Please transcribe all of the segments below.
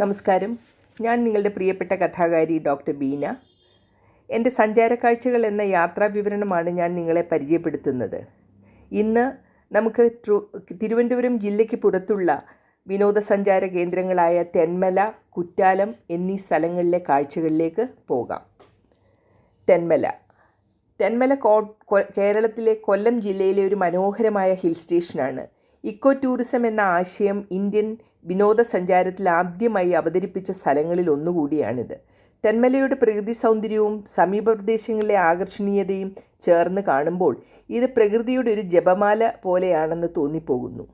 നമസ്കാരം. ഞാൻ നിങ്ങളുടെ പ്രിയപ്പെട്ട കഥാകാരി ഡോക്ടർ ബീന. എന്റെ സഞ്ചാര കാഴ്ചകൾ എന്ന യാത്രാ വിവരണമാണ് ഞാൻ നിങ്ങളെ പരിചയപ്പെടുത്തുന്നത്. ഇന്ന് നമുക്ക് തിരുവനന്തപുരം ജില്ലയ്ക്ക് പുറത്തുള്ള വിനോദസഞ്ചാര കേന്ദ്രങ്ങളായ തെന്മല കുറ്റാലം എന്നീ സ്ഥലങ്ങളിലെ കാഴ്ചകളിലേക്ക് പോകാം. തെന്മല. തെന്മല കേരളത്തിലെ കൊല്ലം ജില്ലയിലെ ഒരു മനോഹരമായ ഹിൽ സ്റ്റേഷനാണ്. ഇക്കോ ടൂറിസം എന്ന ആശയം ഇന്ത്യൻ വിനോദസഞ്ചാരത്തിൽ ആദ്യമായി അവതരിപ്പിച്ച സ്ഥലങ്ങളിൽ ഒന്നുകൂടിയാണിത്. തെന്മലയുടെ പ്രകൃതി സൗന്ദര്യവും സമീപ പ്രദേശങ്ങളിലെ ആകർഷണീയതയും ചേർന്ന് കാണുമ്പോൾ ഇത് പ്രകൃതിയുടെ ഒരു ജപമാല പോലെയാണെന്ന് തോന്നിപ്പോകുന്നു.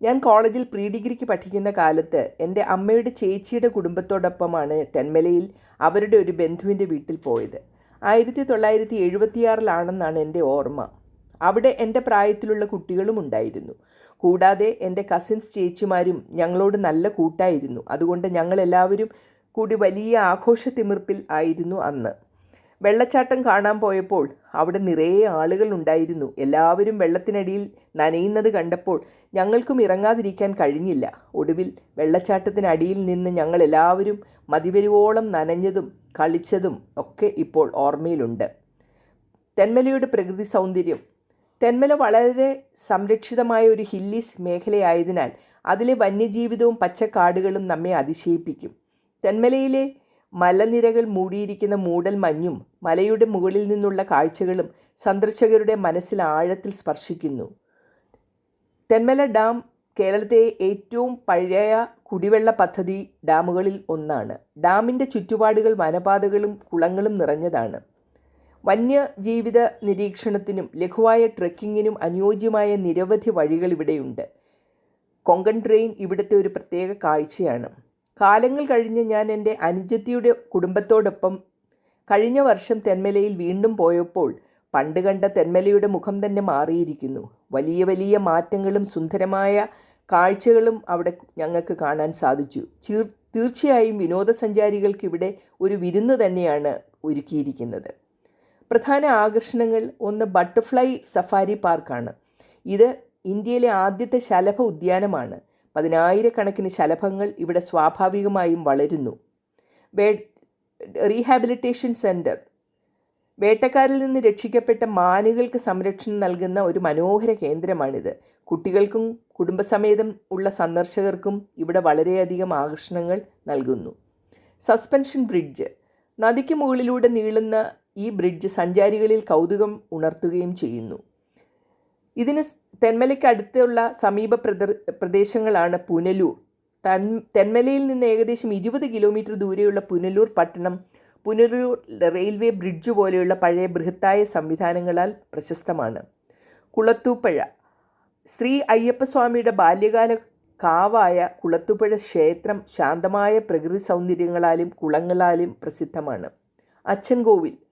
ഞാൻ കോളേജിൽ പ്രീ ഡിഗ്രിക്ക് പഠിക്കുന്ന കാലത്ത് എന്റെ അമ്മയുടെ ചേച്ചിയുടെ കുടുംബത്തോടൊപ്പമാണ് തെന്മലയിൽ അവരുടെ ഒരു ബന്ധുവിന്റെ വീട്ടിൽ പോയത്. ആയിരത്തി തൊള്ളായിരത്തി എഴുപത്തിയാറിലാണെന്നാണ് എന്റെ ഓർമ്മ. അവിടെ എന്റെ പ്രായത്തിലുള്ള കുട്ടികളും ഉണ്ടായിരുന്നു കൂടാതെ എന്റെ കസിൻസ് ചേച്ചിമാരും ഞങ്ങളോട് നല്ല കൂട്ടായിരുന്നു. അതുകൊണ്ട് ഞങ്ങളെല്ലാവരും കൂടി വലിയ ആഘോഷത്തിമിർപ്പിൽ ആയിരുന്നു അന്ന്. വെള്ളച്ചാട്ടം കാണാൻ പോയപ്പോൾ അവിടെ നിറയെ ആളുകൾ ഉണ്ടായിരുന്നു. എല്ലാവരും വെള്ളത്തിനടിയിൽ നനയുന്നത് കണ്ടപ്പോൾ ഞങ്ങൾക്കും ഇറങ്ങാതിരിക്കാൻ കഴിഞ്ഞില്ല. ഒടുവിൽ വെള്ളച്ചാട്ടത്തിനടിയിൽ നിന്ന് ഞങ്ങൾ എല്ലാവരും മതിവരുവോളം നനഞ്ഞതും കളിച്ചതും ഒക്കെ ഇപ്പോൾ ഓർമ്മയിലുണ്ട്. തെന്മലയുടെ പ്രകൃതി സൗന്ദര്യം തെന്മല വളരെ സംരക്ഷിതമായ ഒരു ഹില്ലീസ് മേഖലയായതിനാൽ അതിലെ വന്യജീവിതവും പച്ചക്കാടുകളും നമ്മെ അതിശയിപ്പിക്കും. തെന്മലയിലെ മലനിരകൾ മൂടിയിരിക്കുന്ന മൂടൽ മഞ്ഞും മലയുടെ മുകളിൽ നിന്നുള്ള കാഴ്ചകളും സന്ദർശകരുടെ മനസ്സിൽ ആഴത്തിൽ സ്പർശിക്കുന്നു. തെന്മല ഡാം കേരളത്തെ ഏറ്റവും പഴയ കുടിവെള്ള പദ്ധതി ഡാമുകളിൽ ഒന്നാണ്. ഡാമിന്റെ ചുറ്റുപാടുകൾ വനപാതകളും കുളങ്ങളും നിറഞ്ഞതാണ്. വന്യജീവിത നിരീക്ഷണത്തിനും ലഘുവായ ട്രെക്കിങ്ങിനും അനുയോജ്യമായ നിരവധി വഴികൾ ഇവിടെയുണ്ട്. കൊങ്കൺ ട്രെയിൻ ഇവിടുത്തെ ഒരു പ്രത്യേക കാഴ്ചയാണ്. കാലങ്ങൾ കഴിഞ്ഞ് ഞാൻ എന്റെ അനുജത്തിയുടെ കുടുംബത്തോടൊപ്പം കഴിഞ്ഞ വർഷം തെന്മലയിൽ വീണ്ടും പോയപ്പോൾ പണ്ട് കണ്ട തെന്മലയുടെ മുഖം തന്നെ മാറിയിരിക്കുന്നു. വലിയ വലിയ മാറ്റങ്ങളും സുന്ദരമായ കാഴ്ചകളും അവിടെ ഞങ്ങൾക്ക് കാണാൻ സാധിച്ചു. തീർച്ചയായും വിനോദസഞ്ചാരികൾക്ക് ഇവിടെ ഒരു വിരുന്ന് തന്നെയാണ് ഒരുക്കിയിരിക്കുന്നത്. പ്രധാന ആകർഷണങ്ങൾ ഒന്ന് ബട്ടർഫ്ലൈ സഫാരി പാർക്കാണ്. ഇത് ഇന്ത്യയിലെ ആദ്യത്തെ ശലഭ ഉദ്യാനമാണ്. പതിനായിരക്കണക്കിന് ശലഭങ്ങൾ ഇവിടെ സ്വാഭാവികമായും വളരുന്നു. വേ റീഹാബിലിറ്റേഷൻ സെന്റർ വേട്ടക്കാരിൽ നിന്ന് രക്ഷിക്കപ്പെട്ട മാനുകൾക്ക് സംരക്ഷണം നൽകുന്ന ഒരു മനോഹര കേന്ദ്രമാണിത്. കുട്ടികൾക്കും കുടുംബസമേതം ഉള്ള സന്ദർശകർക്കും ഇവിടെ വളരെയധികം ആകർഷണങ്ങൾ നൽകുന്നു. Suspension bridge. നദിക്ക് മുകളിലൂടെ നീളുന്ന ഈ ബ്രിഡ്ജ് സഞ്ചാരികളിൽ കൗതുകം ഉണർത്തുകയും ചെയ്യുന്നു. ഇതിന് തെന്മലയ്ക്കടുത്തുള്ള തെന്മലയ്ക്ക് അടുത്തുള്ള സമീപ പ്രദർ പ്രദേശങ്ങളാണ് പുനലൂർ. തൻ തെന്മലയിൽ നിന്ന് ഏകദേശം ഇരുപത് കിലോമീറ്റർ ദൂരെയുള്ള പുനലൂർ പട്ടണം പുനലൂർ റെയിൽവേ ബ്രിഡ്ജ് പോലെയുള്ള പഴയ ബൃഹത്തായ സംവിധാനങ്ങളാൽ പ്രശസ്തമാണ്. കുളത്തൂപ്പഴ. ശ്രീ അയ്യപ്പസ്വാമിയുടെ ബാല്യകാല കാവായ കുളത്തുപുഴ ക്ഷേത്രം ശാന്തമായ പ്രകൃതി സൗന്ദര്യങ്ങളാലും കുളങ്ങളാലും പ്രസിദ്ധമാണ്. അച്ഛൻകോവിൽ.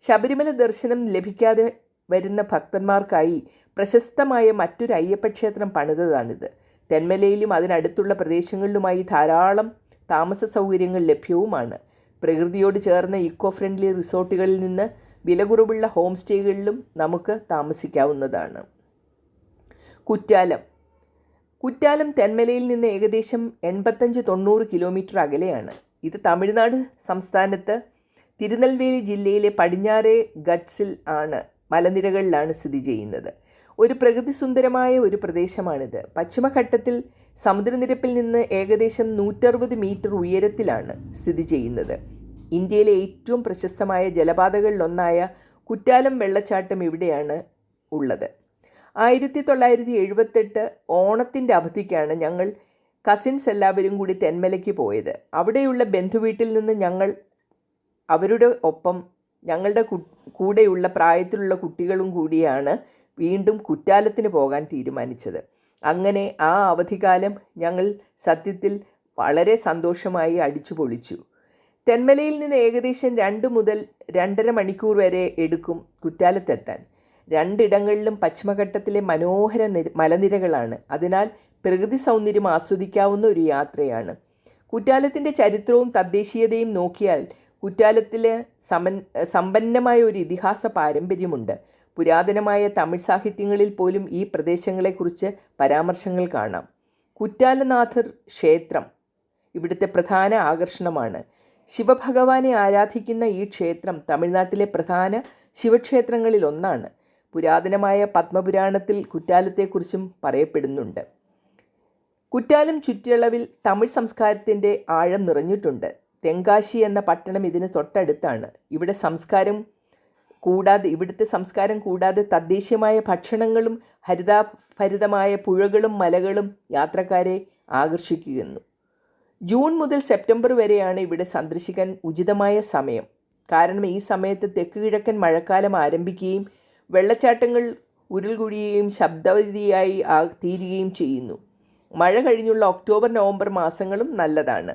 ശബരിമല ദർശനം ലഭിക്കാതെ വരുന്ന ഭക്തന്മാർക്കായി പ്രശസ്തമായ മറ്റൊരു അയ്യപ്പക്ഷേത്രം പണിതതാണിത്. തെന്മലയിലും അതിനടുത്തുള്ള പ്രദേശങ്ങളിലുമായി ധാരാളം താമസ സൗകര്യങ്ങൾ ലഭ്യവുമാണ്. പ്രകൃതിയോട് ചേർന്ന ഇക്കോ ഫ്രണ്ട്ലി റിസോർട്ടുകളിൽ നിന്ന് വില കുറവുള്ള ഹോം സ്റ്റേകളിലും നമുക്ക് താമസിക്കാവുന്നതാണ്. കുറ്റാലം. കുറ്റാലം തെന്മലയിൽ നിന്ന് ഏകദേശം എൺപത്തഞ്ച് തൊണ്ണൂറ് കിലോമീറ്റർ അകലെയാണ്. ഇത് തമിഴ്നാട് സംസ്ഥാനത്ത് തിരുനെൽവേലി ജില്ലയിലെ പടിഞ്ഞാറേ ഗട്ട്സിൽ ആണ് മലനിരകളിലാണ് സ്ഥിതി ചെയ്യുന്നത്. ഒരു പ്രകൃതി സുന്ദരമായ ഒരു പ്രദേശമാണിത്. പശ്ചിമഘട്ടത്തിൽ സമുദ്രനിരപ്പിൽ നിന്ന് ഏകദേശം നൂറ്ററുപത് മീറ്റർ ഉയരത്തിലാണ് സ്ഥിതി ചെയ്യുന്നത്. ഇന്ത്യയിലെ ഏറ്റവും പ്രശസ്തമായ ജലപാതകളിലൊന്നായ കുറ്റാലം വെള്ളച്ചാട്ടം ഇവിടെയാണ് ഉള്ളത്. ആയിരത്തി തൊള്ളായിരത്തി എഴുപത്തെട്ട് ഓണത്തിന്റെ അവധിക്കാണ് ഞങ്ങൾ കസിൻസ് എല്ലാവരും കൂടി തെന്മലയ്ക്ക് പോയത്. അവിടെയുള്ള ബന്ധുവീട്ടിൽ നിന്ന് ഞങ്ങൾ അവരുടെ ഒപ്പം ഞങ്ങളുടെ കൂടെയുള്ള പ്രായത്തിലുള്ള കുട്ടികളും കൂടിയാണ് വീണ്ടും കുറ്റാലത്തിന് പോകാൻ തീരുമാനിച്ചത്. അങ്ങനെ ആ അവധിക്കാലം ഞങ്ങൾ സത്യത്തിൽ വളരെ സന്തോഷമായി അടിച്ചു പൊളിച്ചു തെന്മലയിൽ നിന്ന് ഏകദേശം രണ്ട് മുതൽ രണ്ടര മണിക്കൂർ വരെ എടുക്കും കുറ്റാലത്തെത്താൻ. രണ്ടിടങ്ങളിലും പശ്ചിമഘട്ടത്തിലെ മനോഹര നിര മലനിരകളാണ്. അതിനാൽ പ്രകൃതി സൗന്ദര്യം ആസ്വദിക്കാവുന്ന ഒരു യാത്രയാണ്. കുറ്റാലത്തിന്റെ ചരിത്രവും തദ്ദേശീയതയും നോക്കിയാൽ കുറ്റാലത്തിലെ സമൻ സമ്പന്നമായ ഒരു ഇതിഹാസ പാരമ്പര്യമുണ്ട്. പുരാതനമായ തമിഴ് സാഹിത്യങ്ങളിൽ പോലും ഈ പ്രദേശങ്ങളെക്കുറിച്ച് പരാമർശങ്ങൾ കാണാം. കുറ്റാലനാഥർ ക്ഷേത്രം ഇവിടുത്തെ പ്രധാന ആകർഷണമാണ്. ശിവഭഗവാനെ ആരാധിക്കുന്ന ഈ ക്ഷേത്രം തമിഴ്നാട്ടിലെ പ്രധാന ശിവക്ഷേത്രങ്ങളിൽ ഒന്നാണ്. പുരാതനമായ പത്മപുരാണത്തിൽ കുറ്റാലത്തെക്കുറിച്ചും പറയപ്പെടുന്നുണ്ട്. കുറ്റാലം ചുറ്റളവിൽ തമിഴ് സംസ്കാരത്തിന്റെ ആഴം നിറഞ്ഞിട്ടുണ്ട്. തെങ്കാശി എന്ന പട്ടണം ഇതിന് തൊട്ടടുത്താണ്. ഇവിടെ സംസ്കാരം കൂടാതെ ഇവിടുത്തെ സംസ്കാരം കൂടാതെ തദ്ദേശീയമായ ഭക്ഷണങ്ങളും ഹരിതാഭരിതമായ പുഴകളും മലകളും യാത്രക്കാരെ ആകർഷിക്കുന്നു. ജൂൺ മുതൽ സെപ്റ്റംബർ വരെയാണ് ഇവിടെ സന്ദർശിക്കാൻ ഉചിതമായ സമയം. കാരണം ഈ സമയത്ത് തെക്ക് കിഴക്കൻ മഴക്കാലം ആരംഭിക്കുകയും വെള്ളച്ചാട്ടങ്ങൾ ഉരുൾകുഴിയുകയും ശബ്ദവതിയായി തീരുകയും ചെയ്യുന്നു. മഴ കഴിഞ്ഞുള്ള ഒക്ടോബർ നവംബർ മാസങ്ങളും നല്ലതാണ്.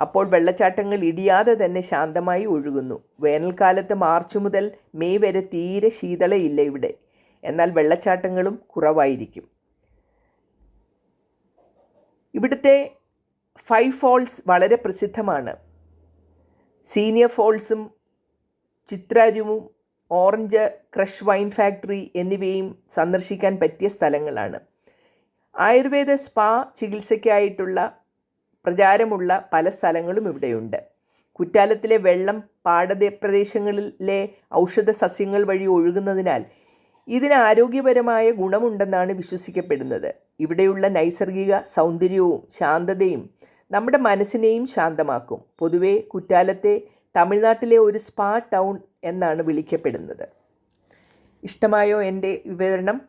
അപ്പോൾ വെള്ളച്ചാട്ടങ്ങൾ ഇടിയാതെ തന്നെ ശാന്തമായി ഒഴുകുന്നു. വേനൽക്കാലത്ത് മാർച്ച് മുതൽ മെയ് വരെ തീരെ ശീതളയില്ല ഇവിടെ. എന്നാൽ വെള്ളച്ചാട്ടങ്ങളും കുറവായിരിക്കും. ഇവിടുത്തെ ഫൈവ് ഫോൾസ് വളരെ പ്രസിദ്ധമാണ്. സീനിയർ ഫോൾസും ചിത്രാരുവും ഓറഞ്ച് ക്രഷ് വൈൻ ഫാക്ടറി എന്നിവയും സന്ദർശിക്കാൻ പറ്റിയ സ്ഥലങ്ങളാണ്. ആയുർവേദ സ്പാ ചികിത്സയ്ക്കായിട്ടുള്ള പ്രചാരമുള്ള പല സ്ഥലങ്ങളും ഇവിടെയുണ്ട്. കുറ്റാലത്തിലെ വെള്ളം പാട പ്രദേശങ്ങളിലെ ഔഷധ സസ്യങ്ങൾ വഴി ഒഴുകുന്നതിനാൽ ഇതിന് ആരോഗ്യപരമായ ഗുണമുണ്ടെന്നാണ് വിശ്വസിക്കപ്പെടുന്നത്. ഇവിടെയുള്ള നൈസർഗിക സൗന്ദര്യവും ശാന്തതയും നമ്മുടെ മനസ്സിനെയും ശാന്തമാക്കും. പൊതുവേ കുറ്റാലത്തെ തമിഴ്നാട്ടിലെ ഒരു സ്പാ ടൗൺ എന്നാണ് വിളിക്കപ്പെടുന്നത്. ഇഷ്ടമായോ എന്റെ വിവരണം?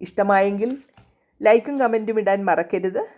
ഇഷ്ടമായെങ്കിൽ ലൈക്കും കമന്റും ഇടാൻ മറക്കരുത്.